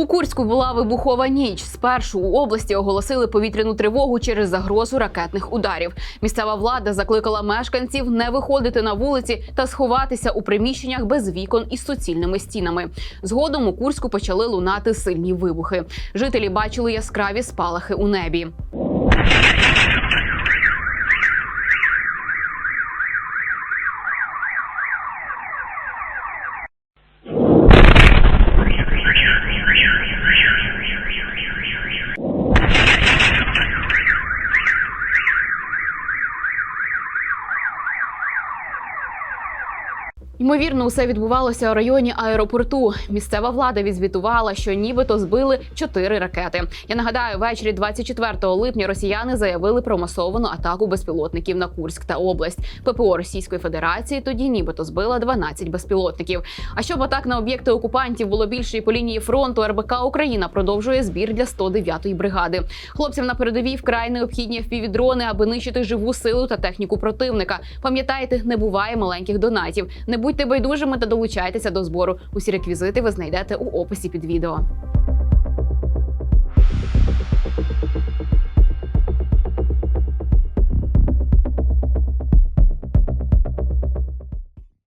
У Курську була вибухова ніч. Спершу у області оголосили повітряну тривогу через загрозу ракетних ударів. Місцева влада закликала мешканців не виходити на вулиці та сховатися у приміщеннях без вікон із суцільними стінами. Згодом у Курську почали лунати сильні вибухи. Жителі бачили яскраві спалахи у небі. Ймовірно, усе відбувалося у районі аеропорту. Місцева влада відзвітувала, що нібито збили чотири ракети. Я нагадаю, ввечері 24 липня росіяни заявили про масовану атаку безпілотників на Курськ та область. ППО Російської Федерації тоді нібито збила 12 безпілотників. А щоб атак на об'єкти окупантів було більше і по лінії фронту, РБК Україна продовжує збір для 109-ї бригади. Хлопцям на передовій вкрай необхідні впівдрони, аби нищити живу силу та техніку противника. Пам'ятайте, не буває маленьких донатів. Не будьте байдужими та долучайтеся до збору. Усі реквізити ви знайдете у описі під відео.